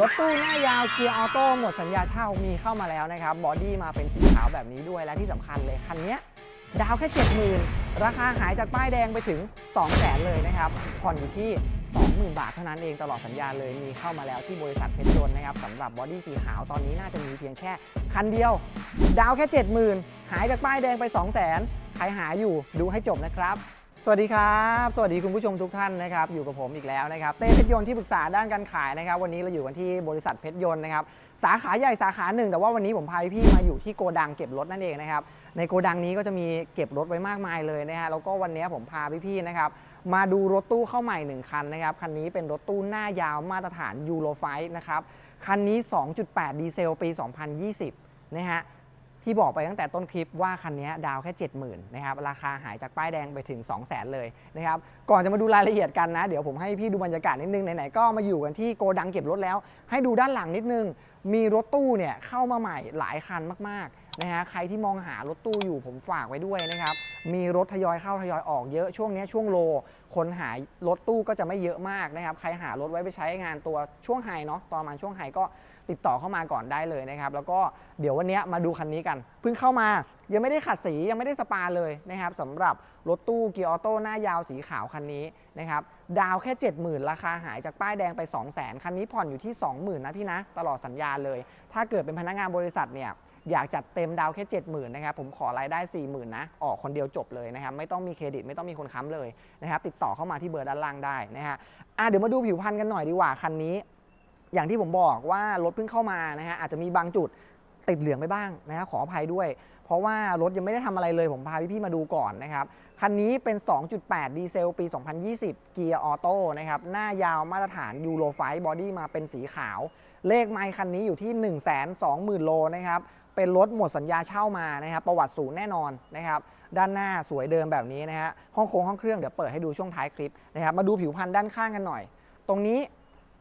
รถตู้หน้ายาวเกียร์ออโต้หมดสัญญาเช่ามีเข้ามาแล้วนะครับบอดี้มาเป็นสีขาวแบบนี้ด้วยและที่สำคัญเลยคันนี้ดาวแค่70,000 ราคาหายจากป้ายแดงไปถึง 200,000 เลยนะครับผ่อนอยู่ที่ 20,000 บาทเท่านั้นเองตลอดสัญญาเลยมีเข้ามาแล้วที่บริษัทเพชรยนนะครับสำหรับบอดี้สีขาวตอนนี้น่าจะมีเพียงแค่คันเดียว ดาวแค่ 70,000 หายจากป้ายแดงไป 200,000 ใครหาอยู่ดูให้จบนะครับ สวัสดีครับ สวัสดีคุณผู้ชมทุกท่านนะครับ อยู่กับผมอีกแล้วนะครับ เต้เพชรยนต์ที่ปรึกษาด้านการขายนะครับ วันนี้เราอยู่กันที่บริษัทเพชรยนต์นะครับ สาขาใหญ่สาขาหนึ่ง แต่ว่าวันนี้ผมพาพี่มาอยู่ที่โกดังเก็บรถนั่นเองนะครับ ในโกดังนี้ก็จะมีเก็บรถไว้มากมายเลยนะฮะ แล้วก็วันนี้ผมพาพี่ๆนะครับ มาดูรถตู้เข้าใหม่หนึ่งคันนะครับ คันนี้เป็นรถตู้หน้ายาวมาตรฐานยูโรไฟนะครับ คันนี้ 2.8 ดีเซล ปี 2020 นะฮะ ที่บอกไปตั้งแต่ต้นคลิปว่าคันนี้ดาวแค่ 70,000นะครับราคาหายจากป้ายแดงไปถึง 200,000 เลยนะครับก่อนจะมาดูรายละเอียดกันนะ เดี๋ยวผมให้พี่ดูบรรยากาศนิดนึงไหนๆก็มาอยู่กันที่โกดังเก็บรถแล้ว ให้ดูด้านหลังนิดนึง มีรถตู้เนี่ยเข้ามาใหม่หลายคันมากๆนะฮะใครที่มองหารถตู้อยู่ผมฝากไว้ด้วยนะครับมีรถทยอยเข้าทยอยออกเยอะช่วงนี้ช่วงโล คนหารถตู้ก็จะไม่เยอะมากนะครับใครหารถไว้ไปใช้งานตัวช่วงไฮเนาะตอนประมาณช่วงไฮก็ ติดต่อเข้ามาก่อนได้เลยนะครับ แล้วก็เดี๋ยววันนี้มาดูคันนี้กัน เพิ่งเข้ามายังไม่ได้ขัดสียังไม่ได้สปาเลยนะครับสำหรับรถตู้เกียร์ออโต้หน้ายาวสีขาวคันนี้นะครับดาวแค่ 70,000 ราคาหายจากป้ายแดงไป 200,000 คันนี้ผ่อนอยู่ที่ 20,000 นะพี่นะ ตลอดสัญญาเลย ถ้าเกิดเป็นพนักงานบริษัทเนี่ยอยากจัดเต็มดาวแค่ 70,000 นะครับ ผมขอรายได้ 40,000 นะ ออกคนเดียวจบเลยนะครับ ไม่ต้องมีเครดิตไม่ต้องมีคนค้ำเลยนะครับ ติดต่อเข้ามาที่เบอร์ด้านล่างได้นะฮะอะเดี๋ยวมาดูผิวพรรณกันหน่อยดีกว่า คันนี้ อย่างที่ผมบอกว่ารถเพิ่งเข้ามานะฮะอาจจะมีบางจุดติดเหลืองไปบ้างนะฮะขออภัยด้วย เพราะว่ารถยังไม่ได้ทำอะไรเลยผมพาพี่ๆมาดูก่อนนะครับ คันนี้เป็น 2.8 ดีเซลปี 2020 เกียร์ออโต้นะครับ หน้ายาวมาตรฐานยูโรไฟบอดี้มาเป็นสีขาว เลขไมค์คันนี้อยู่ที่ 120,000 โลนะครับเป็นรถหมดสัญญาเช่ามานะครับประวัติศูนย์แน่นอนนะครับด้านหน้าสวยเดิมแบบนี้นะฮะห้องโค้งห้องเครื่องเดี๋ยวเปิดให้ดูช่วงท้ายคลิปนะครับมาดูผิวพรรณด้านข้างกันหน่อย ตรงนี้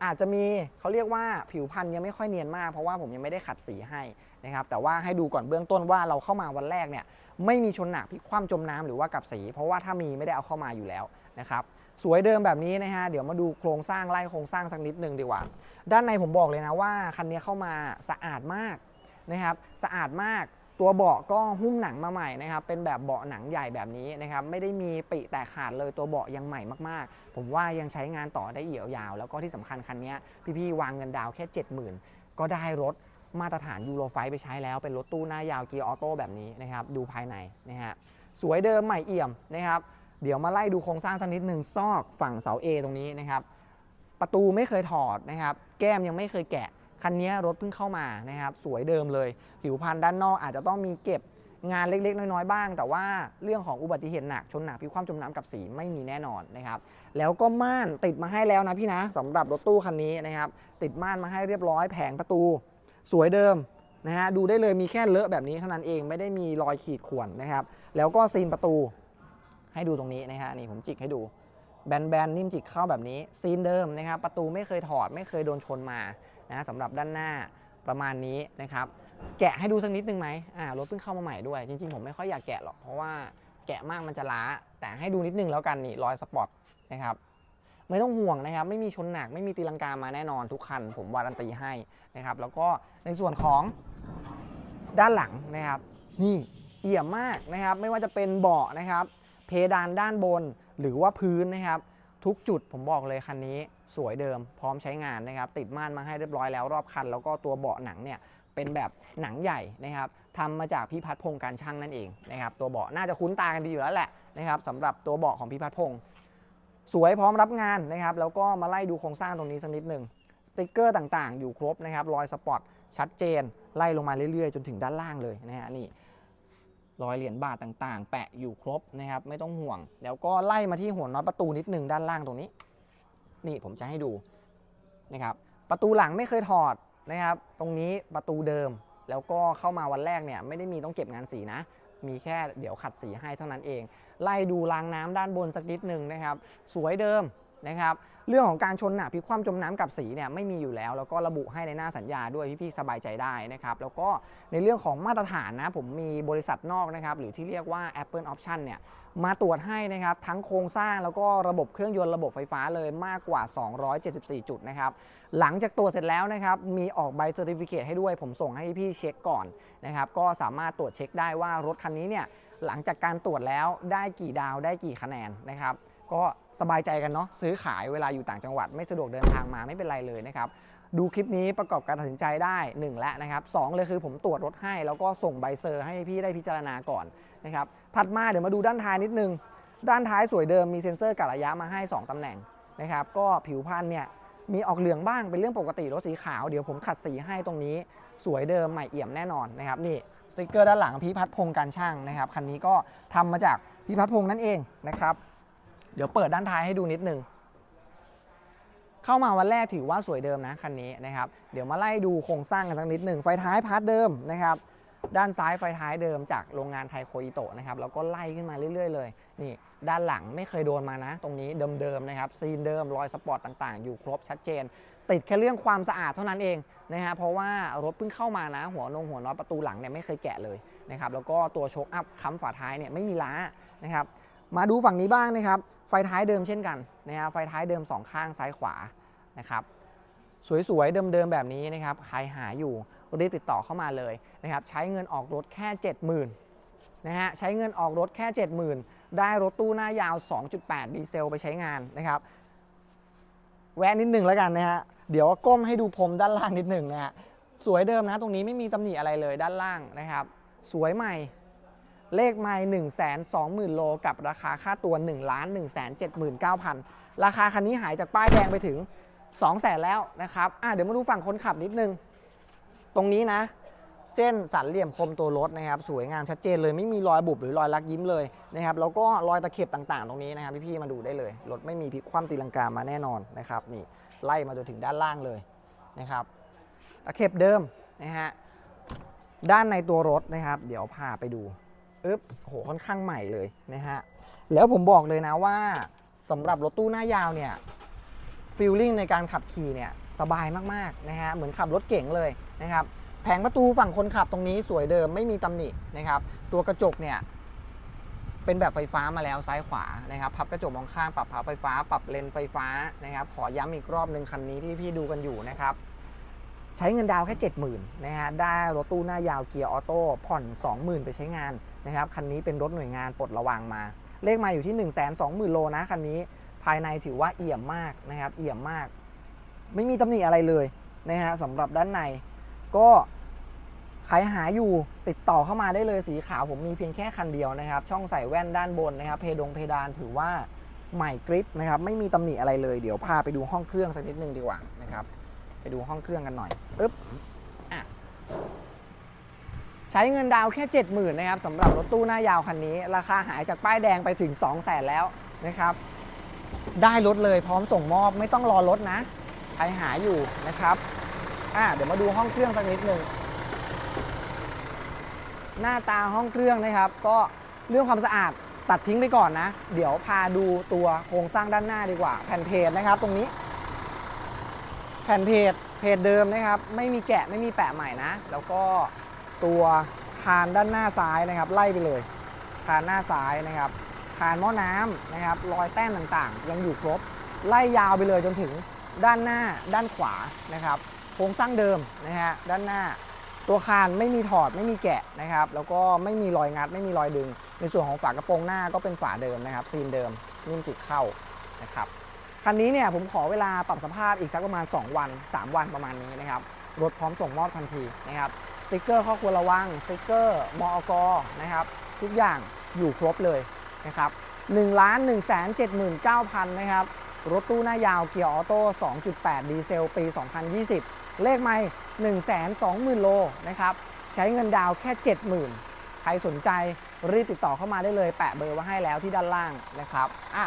อาจจะมีเขาเรียกว่าผิวพรรณยังไม่ค่อยเนียนมาก เพราะว่าผมยังไม่ได้ขัดสีให้นะครับแต่ว่าให้ดูก่อนเบื้องต้นว่าเราเข้ามาวันแรกเนี่ยไม่มีชนหนักพลิกคว่ำจมน้ำหรือว่ากับสี เพราะว่าถ้ามีไม่ได้เอาเข้ามาอยู่แล้วนะครับสวยเดิมแบบนี้นะฮะเดี๋ยวมาดูโครงสร้างไล่โครงสร้างสักนิดหนึ่งดีกว่า ด้านในผมบอกเลยนะว่าคันนี้เข้ามาสะอาดมากนะครับสะอาดมาก ตัวเบาะก็หุ้มหนังมาใหม่นะครับ เป็นแบบเบาะหนังใหญ่แบบนี้นะครับ ไม่ได้มีปิแตกขาดเลยตัวเบาะยังใหม่มากๆ ผมว่ายังใช้งานต่อได้เหี่ยวยาว แล้วก็ที่สำคัญคันนี้พี่ๆวางเงินดาวแค่ 70,000 ก็ได้รถมาตรฐานยูโรไฟไปใช้แล้วเป็นรถตู้หน้ายาวเกียร์ออโต้แบบนี้นะครับ ดูภายในนะฮะสวยเดิมใหม่เอี่ยมนะครับ เดี๋ยวมาไล่ดูโครงสร้างสักนิดหนึ่งซอกฝั่งเสา A ตรงนี้นะครับ ประตูไม่เคยถอดนะครับ แก้มยังไม่เคยแกะ คันนี้รถเพิ่งเข้ามานะครับสวยเดิมเลย ผิวพรรณด้านนอกอาจจะต้องมีเก็บงานเล็กๆ น้อยๆ บ้าง แต่ว่าเรื่องของอุบัติเหตุหนักชนหนักพิคว่ำจมน้ำกับสีไม่มีแน่นอนนะครับแล้วก็ม่านติดมาให้แล้วนะพี่นะสำหรับรถตู้คันนี้นะครับติดม่านมาให้เรียบร้อยแผงประตู สวยเดิมนะฮะดูได้เลยมีแค่เลอะแบบนี้เท่านั้นเองไม่ได้มีรอยขีดข่วนนะครับแล้วก็ซีนประตูให้ดูตรงนี้นะฮะนี่ผมจิกให้ดูแบนๆนิ่มจิกเข้าแบบนี้ซีนเดิมนะครับประตูไม่เคยถอดไม่เคยโดนชนมา นะสำหรับด้านหน้าประมาณนี้นะครับ แกะให้ดูสักนิดนึงไหมอ่ารถเพิ่งเข้ามาใหม่ด้วย จริงๆ ผมไม่ค่อยอยากแกะหรอก เพราะว่าแกะมากมันจะล้า แต่ให้ดูนิดนึงแล้วกันนี่รอยสปอตนะครับไม่ต้องห่วงนะครับ ไม่มีชนหนักไม่มีตีลังกามาแน่นอนทุกคัน ผมวารันตีให้นะครับ แล้วก็ในส่วนของด้านหลังนะครับ นี่เอี่ยมมากนะครับ ไม่ว่าจะเป็นเบาะนะครับ เพดานด้านบนหรือว่าพื้นนะครับ ทุกจุดผมบอกเลยคันนี้ สวยเดิมพร้อมใช้งานนะครับติดม่านมาให้เรียบร้อยแล้วรอบคัน แล้วก็ตัวเบาะหนังเนี่ยเป็นแบบหนังใหญ่นะครับทำมาจากพี่พัฒพงการช่างนั่นเองนะครับตัวเบาะน่าจะคุ้นตากันดีอยู่แล้วแหละนะครับสำหรับตัวเบาะของพี่พัฒพงสวยพร้อมรับงานนะครับแล้วก็มาไล่ดูโครงสร้างตรงนี้สักนิดหนึ่งสติกเกอร์ต่างๆ อยู่ครบนะครับรอยสปอตชัดเจน ไล่ลงมาเรื่อยๆ จนถึงด้านล่างเลยนะฮะนี่รอยเหรียญบาทต่างๆ แปะอยู่ครบนะครับไม่ต้องห่วง แล้วก็ไล่มาที่หัวน็อตประตูนิดหนึ่งด้านล่างตรงนี้ นี่ผมจะให้ดูนะครับประตูหลังไม่เคยถอดนะครับ ตรงนี้ประตูเดิมแล้วก็เข้ามาวันแรกเนี่ยไม่ได้มีต้องเก็บงานสีนะ มีแค่เดี๋ยวขัดสีให้เท่านั้นเอง ไล่ดูรางน้ำด้านบนสักนิดหนึ่งนะครับ สวยเดิม นะครับเรื่องของการชนหนักพลิกคว่ำจมน้ำกับสีเนี่ยไม่มีอยู่แล้ว แล้วก็ระบุให้ในหน้าสัญญาด้วยพี่ๆสบายใจได้นะครับแล้วก็ในเรื่องของมาตรฐานนะผมมีบริษัทนอกนะครับหรือที่เรียกว่า Apple Option เนี่ยมาตรวจให้นะครับทั้งโครงสร้างแล้วก็ระบบเครื่องยนต์ระบบไฟฟ้าเลยมากกว่า 274 จุดนะครับหลังจากตรวจเสร็จแล้วนะครับมีออกใบเซอร์ติฟิเคให้ด้วย ผมส่งให้พี่เช็คก่อนนะครับก็สามารถตรวจเช็คได้ว่ารถคันนี้เนี่ยหลังจากการตรวจแล้วได้กี่ดาวได้กี่คะแนนนะครับ ก็สบายใจกันเนาะซื้อขายเวลาอยู่ต่างจังหวัดไม่สะดวกเดินทางมาไม่เป็นไรเลยนะครับดูคลิปนี้ประกอบการตัดสินใจได้1แล้วนะครับสองเลยคือผมตรวจรถให้ แล้วก็ส่งใบเซอร์ให้พี่ได้พิจารณาก่อนนะครับถัดมาเดี๋ยวมาดูด้านท้ายนิดนึง ด้านท้ายสวยเดิมมีเซ็นเซอร์กะระยะมาให้ 2ตำแหน่งนะครับก็ผิวพรรณเนี่ยมีออกเหลืองบ้างเป็นเรื่องปกติรถสีขาวเดี๋ยวผมขัดสีให้ตรงนี้ สวยเดิมใหม่เอี่ยมแน่นอนนะครับนี่สติกเกอร์ด้านหลังพิพัฒน์พงการช่างนะครับคันนี้ก็ทำมาจากพิพัฒน์พงนั่นเองนะครับ เดี๋ยวเปิดด้านท้ายให้ดูนิดนึง เข้ามาวันแรกถือว่าสวยเดิมนะคันนี้นะครับ เดี๋ยวมาไล่ดูโครงสร้างกันสักนิดหนึ่งไฟท้ายพาร์ทเดิมนะครับ ด้านซ้ายไฟท้ายเดิมจากโรงงานไทโคอิโตะนะครับแล้วก็ไล่ขึ้นมาเรื่อย ๆ เลย นี่ ด้านหลังไม่เคยโดนมานะ ตรงนี้เดิมๆนะครับซีนเดิมรอยสปอร์ตต่างๆ อยู่ครบชัดเจน ติดแค่เรื่องความสะอาดเท่านั้นเองนะฮะเพราะว่ารถเพิ่งเข้ามานะ หัวนงหัวน็อตประตูหลังเนี่ยไม่เคยแกะเลยนะครับแล้วก็ตัวโชคอัพค้ำฝาท้ายเนี่ยไม่มีล้านะครับ มาดูฝั่งนี้บ้างนะครับ ไฟท้ายเดิมเช่นกันนะฮะไฟท้ายเดิมสองข้างซ้ายขวานะครับสวยๆ เดิมๆ แบบนี้นะครับใครหาอยู่รีบติดต่อเข้ามาเลยนะครับใช้เงินออกรถแค่ 70,000นะฮะใช้เงินออกรถแค่ 70,000 ได้รถตู้หน้ายาว 2.8 ดีเซลไปใช้งานนะครับแวะนิดหนึ่งแล้วกันนะฮะเดี๋ยวก้มให้ดูพรมด้านล่างนิดหนึ่งนะฮะสวยเดิมนะตรงนี้ไม่มีตำหนิอะไรเลยด้านล่างนะครับ สวยใหม่ เลขไม่1 2 0 0 0 0 โล กับราคาค่าตัว 1 1 7 9 0 0 0 ราคาคันนี้หายจากป้ายแดงไปถึง 2 0 0แสนแล้วนะครับอะเดี๋ยวมาดูฝั่งคนขับนิดนึง ตรงนี้นะ เส้นสันเหลี่ยมคมตัวรถนะครับ สวยงามชัดเจนเลยไม่มีรอยบุบหรือรอยลักยิ้มเลยนะครับ แล้วก็รอยตะเข็บต่างๆ ตรงนี้นะครับพี่ๆมาดูได้เลย รถไม่มีพลิกคว่ำตีลังกามาแน่นอนนะครับ นี่ไล่มาจนถึงด้านล่างเลยนะครับ ตะเข็บเดิมนะฮะ ด้านในตัวรถนะครับ เดี๋ยวพาไปดู อึ๊บโหค่อนข้างใหม่เลยนะฮะ แล้วผมบอกเลยนะว่าสำหรับรถตู้หน้ายาวเนี่ยฟีลลิ่งในการขับขี่เนี่ยสบายมากๆนะฮะเหมือนขับรถเก๋งเลยนะครับแผงประตูฝั่งคนขับตรงนี้สวยเดิมไม่มีตำหนินะครับ ตัวกระจกเนี่ยเป็นแบบไฟฟ้ามาแล้วซ้ายขวานะครับพับกระจกมองข้างปรับพับไฟฟ้า ปรับเลนไฟฟ้านะครับ ขอย้ำอีกรอบหนึ่งคันนี้ที่พี่ดูกันอยู่นะครับ ใช้เงินดาวแค่ 70,000นะฮะได้รถตู้หน้ายาวเกียร์ออโต้ผ่อน 20,000 ไปใช้งาน นะครับคันนี้เป็นรถหน่วยงานปลดระวางมา เลขมาอยู่ที่ 120,000 โลนะคันนี้ภายในถือว่าเอี่ยมมากนะครับ เอี่ยมมาก ไม่มีตำหนิอะไรเลยนะฮะสำหรับด้านใน ก็ใครหาอยู่ติดต่อเข้ามาได้เลยสีขาวผมมีเพียงแค่คันเดียวนะครับ ช่องใส่แว่นด้านบนนะครับ เพดงเพดานถือว่าใหม่กริปนะครับ ไม่มีตำหนิอะไรเลยเดี๋ยวพาไปดูห้องเครื่องสักนิดนึงดีกว่านะครับ ไปดูห้องเครื่องกันหน่อยปึ๊บอะ ใช้เงินดาวแค่ 70,000นะครับสำหรับรถตู้หน้ายาวคันนี้ ราคาหายจากป้ายแดงไปถึง 2 0 0แสนแล้วนะครับ ได้รถเลยพร้อมส่งมอบไม่ต้องรอรถนะใครหาอยู่นะครับอะเดี๋ยวมาดูห้องเครื่องสักนิดหนึ่งหน้าตาห้องเครื่องนะครับ ก็เรื่องความสะอาดตัดทิ้งไปก่อนนะ เดี๋ยวพาดูตัวโครงสร้างด้านหน้าดีกว่า แผ่นเพจนะครับ ตรงนี้ แผ่นเพจเพจเดิมนะครับ ไม่มีแกะไม่มีแปะใหม่นะ แล้วก็ ตัวคานด้านหน้าซ้ายนะครับ ไล่ไปเลย คานหน้าซ้ายนะครับ คานหม้อน้ำนะครับ รอยแต้มต่างๆ ยังอยู่ครบ ไล่ยาวไปเลยจนถึงด้านหน้าด้านขวานะครับ โครงสร้างเดิมนะฮะด้านหน้าตัวคานไม่มีถอดไม่มีแกะนะครับ แล้วก็ไม่มีรอยงัด ไม่มีรอยดึง ในส่วนของฝากระโปรงหน้าก็เป็นฝาเดิมนะครับ ซีนเดิมนิ่มจุดเข้านะครับคันนี้เนี่ยผมขอเวลาปรับสภาพอีกสักประมาณ 2 วัน 3 วันประมาณนี้นะครับรถพร้อมส่งมอบทันทีนะครับ สติกเกอร์ข้อควรระวัง สติกเกอร์มอกนะครับ ทุกอย่างอยู่ครบเลยนะครับ1ล้าน1 7 9 0 0นะครับ รถตู้หน้ายาวเกียร์ออโต้ 2.8 ดีเซล ปี 2020 เลขไม่120,000 โลนะครับ ใช้เงินดาวแค่ 70,000 ใครสนใจรีบติดต่อเข้ามาได้เลย แปะเบอร์ไว้ให้แล้วที่ด้านล่างนะครับอะ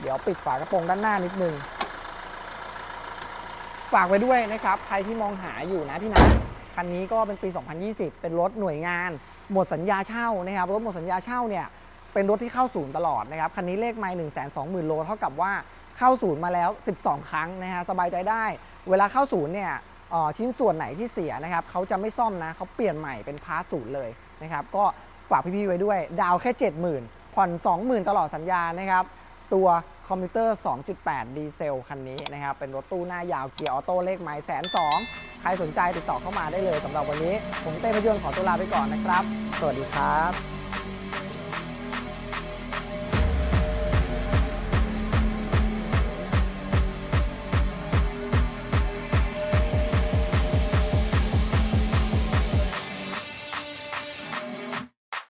เดี๋ยวปิดฝากระโปรงด้านหน้านิดนึง ฝากไว้ด้วยนะครับ ใครที่มองหาอยู่นะพี่นะ คันนี้ก็เป็นปี 2020 เป็นรถหน่วยงาน หมดสัญญาเช่านะครับ รถหมดสัญญาเช่าเนี่ยเป็นรถที่เข้าศูนย์ตลอดนะครับ คันนี้เลขไม่1 2 0 0 0 0 โล เท่ากับว่าเข้าศูนย์มาแล้ว 12 ครั้งนะฮะ สบายใจได้ เวลาเข้าศูนย์เนี่ยอ่อชิ้นส่วนไหนที่เสียนะครับเขาจะไม่ซ่อมนะเขาเปลี่ยนใหม่เป็นพาร์ทศูนย์เลยนะครับ ก็ฝากพี่ๆไว้ด้วย ดาวแค่ 70,000ผ่อน 20,000 ตลอดสัญญานะครับ ตัวคอมพิวเตอร์ 2.8 ดีเซลคันนี้นะครับ เป็นรถตู้หน้ายาวเกียร์ออโต้เลขหมายแสนสองใครสนใจติดต่อเข้ามาได้เลยสำหรับวันนี้ ผมเต้พยนต์ขอตัวลาไปก่อนนะครับ สวัสดีครับ